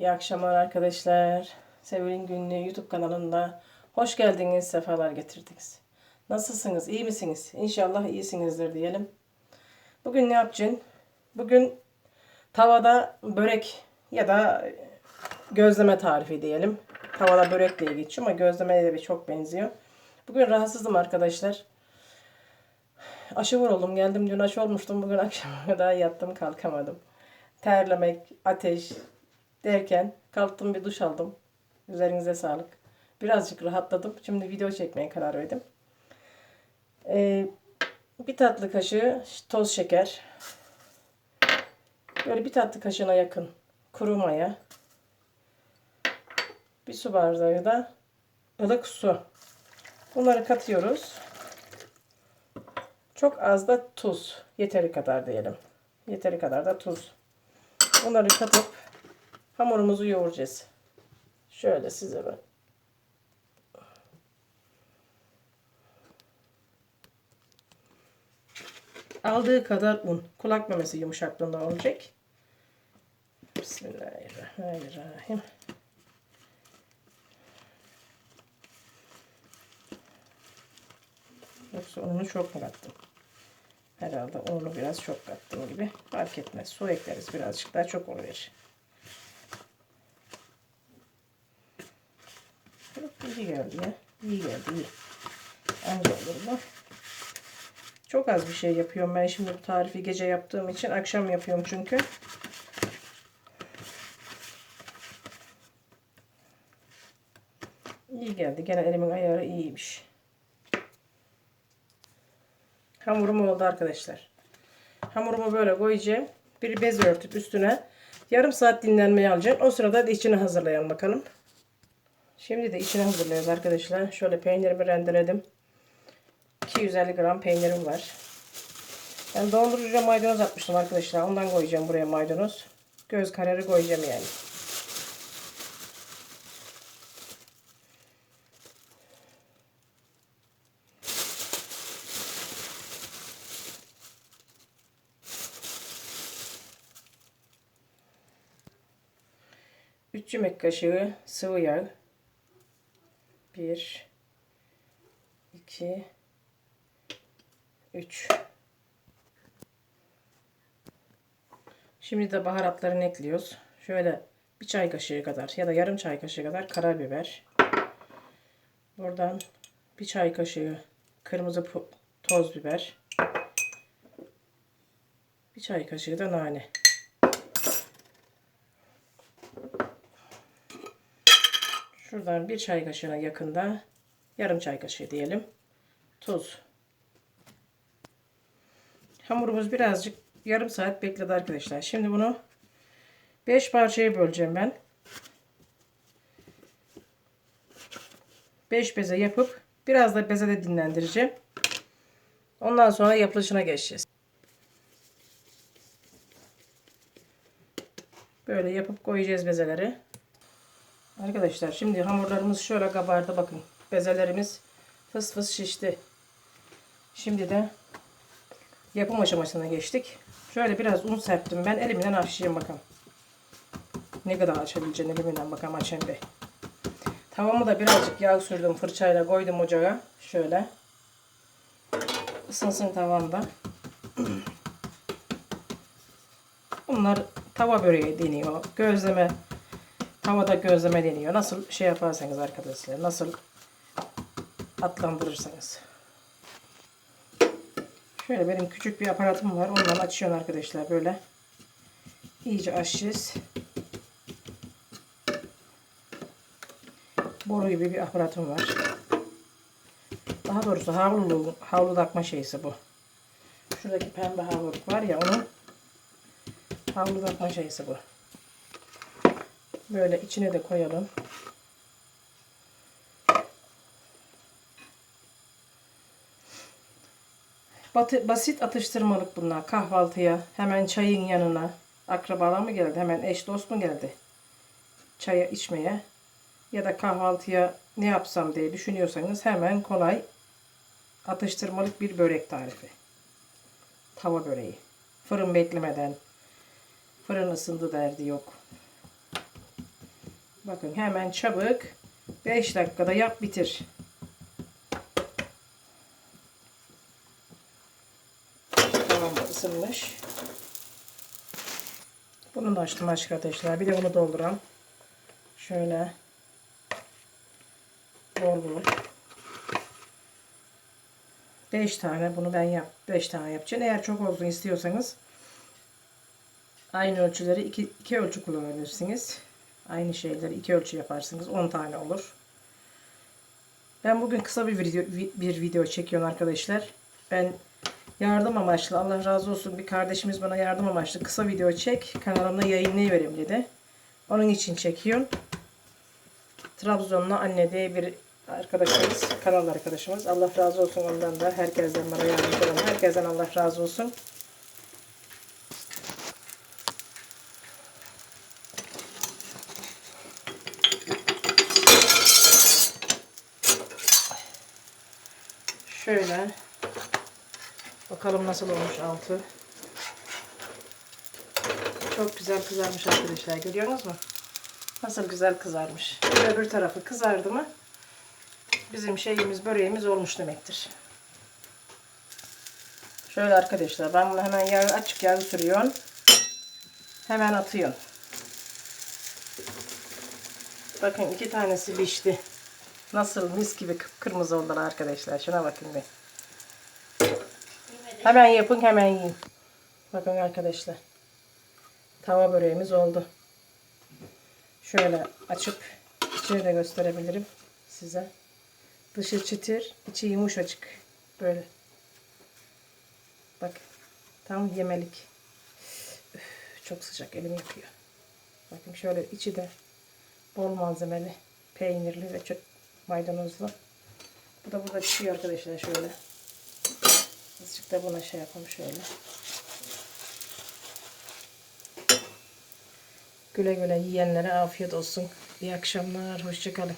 İyi akşamlar arkadaşlar. Sevil'in Günlüğü YouTube kanalında hoş geldiniz, sefalar getirdiniz. Nasılsınız, iyi misiniz? İnşallah iyisinizdir diyelim. Bugün ne yapacaksın? Bugün tavada börek ya da gözleme tarifi diyelim. Tavada börek diye geçiyor ama gözlemeye de bir çok benziyor. Bugün rahatsızım arkadaşlar. Aşı vuruldum. Geldim dün aşı olmuştum. Bugün akşama kadar yattım kalkamadım. Terlemek, ateş derken kalktım bir duş aldım. Üzerinize sağlık. Birazcık rahatladım. Şimdi video çekmeye karar verdim. Ee, bir tatlı kaşığı toz şeker. Böyle bir tatlı kaşığına yakın kuru maya. Bir su bardağı da ılık su. Bunları katıyoruz. Çok az da tuz. Yeteri kadar diyelim. Yeteri kadar da tuz. Bunları katıp hamurumuzu yoğuracağız. Şöyle size ben. Aldığı kadar un. Kulak memesi yumuşaklığında olacak. Bismillahirrahmanirrahim. Yoksa ununu çok mu kattım? Herhalde ununu biraz çok kattım gibi. Fark etmez. Su ekleriz birazcık daha çok oluyor. İyi geldi ya. İyi geldi iyi. Anca olur bu. Çok az bir şey yapıyorum ben şimdi bu tarifi gece yaptığım için akşam yapıyorum çünkü. İyi geldi. Gene elimin ayarı iyiymiş. Hamurum oldu arkadaşlar. Hamurumu böyle koyacağım. Bir bez örtüp üstüne yarım saat dinlenmeye alacağım. O sırada da içini hazırlayalım bakalım. Şimdi de içini hazırlıyoruz arkadaşlar. Şöyle peynirimi rendeledim. 250 gram peynirim var. Ben dondurucuya maydanoz atmıştım arkadaşlar. Ondan koyacağım buraya maydanoz. Göz kararı koyacağım yani. Üç yemek kaşığı sıvı yağ. Bir, iki, üç. Şimdi de baharatlarını ekliyoruz. Şöyle bir çay kaşığı kadar ya da yarım çay kaşığı kadar karabiber. Buradan bir çay kaşığı kırmızı toz biber. Bir çay kaşığı da nane. Şuradan bir çay kaşığına yakında yarım çay kaşığı diyelim. Tuz. Hamurumuz birazcık yarım saat bekledi arkadaşlar. Şimdi bunu 5 parçaya böleceğim ben. 5 beze yapıp biraz da beze de dinlendireceğim. Ondan sonra yapılışına geçeceğiz. Böyle yapıp koyacağız bezeleri. Arkadaşlar şimdi hamurlarımız şöyle kabardı bakın. Bezelerimiz fıs fıs şişti. Şimdi de yapım aşamasına geçtik. Şöyle biraz un serptim ben. Elimden açayım bakalım. Ne kadar açabileceğini elimden bakalım açayım bir. Tavamı da birazcık yağ sürdüm. Fırçayla koydum ocağa. Şöyle. Isınsın tavamda. Bunlar tava böreği deniyor. Gözleme Havada gözleme deniyor. Nasıl şey yaparsanız arkadaşlar. Nasıl adlandırırsanız. Şöyle benim küçük bir aparatım var. Ondan açıyorum arkadaşlar böyle. İyice açacağız. Boru gibi bir aparatım var. Daha doğrusu havlu, havlu takma şeysi bu. Şuradaki pembe havluluk var ya onun havlu takma şeysi bu. Böyle içine de koyalım. Basit atıştırmalık bunlar. Kahvaltıya, hemen çayın yanına. Akrabalar mı geldi? Hemen eş dost mu geldi? Çaya içmeye. Ya da kahvaltıya ne yapsam diye düşünüyorsanız hemen kolay atıştırmalık bir börek tarifi. Tava böreği. Fırın beklemeden. Fırın ısındı derdi yok. Bakın hemen çabuk 5 dakikada yap bitir. Tamam ısınmış. Bunu da açtım arkadaşlar. Bir de bunu dolduram. Şöyle bol bol. 5 tane bunu ben yap 5 tane yapacağım. Eğer çok olsun istiyorsanız aynı ölçüleri 2 iki ölçü kullanabilirsiniz. Aynı şeyleri iki ölçü yaparsınız. 10 tane olur. Ben bugün kısa bir video vi- bir video çekiyorum arkadaşlar. Ben yardım amaçlı Allah razı olsun bir kardeşimiz bana yardım amaçlı kısa video çek kanalımda yayınlayıverim dedi. Onun için çekiyorum. Trabzonlu anne diye bir arkadaşımız, kanal arkadaşımız. Allah razı olsun ondan da. Herkesten bana yardımcı olan herkesten Allah razı olsun. Şöyle. Bakalım nasıl olmuş altı. Çok güzel kızarmış arkadaşlar. Görüyorsunuz mu? Nasıl güzel kızarmış. Bir öbür tarafı kızardı mı bizim şeyimiz böreğimiz olmuş demektir. Şöyle arkadaşlar ben bunu hemen yağı açık yağı sürüyorum. Hemen atıyorum. Bakın iki tanesi pişti. Nasıl mis gibi kıpkırmızı oldular arkadaşlar. Şuna bakın bir. Hemen yapın hemen yiyin. Bakın arkadaşlar. Tava böreğimiz oldu. Şöyle açıp içini de gösterebilirim size. Dışı çıtır, içi yumuşacık. Böyle. Bak. Tam yemelik. Üf, çok sıcak elim yakıyor. Bakın şöyle içi de bol malzemeli, peynirli ve çok maydanozlu. Bu da burada çıkıyor arkadaşlar şöyle. Azıcık da buna şey yapalım şöyle. Güle güle yiyenlere afiyet olsun. İyi akşamlar. Hoşçakalın.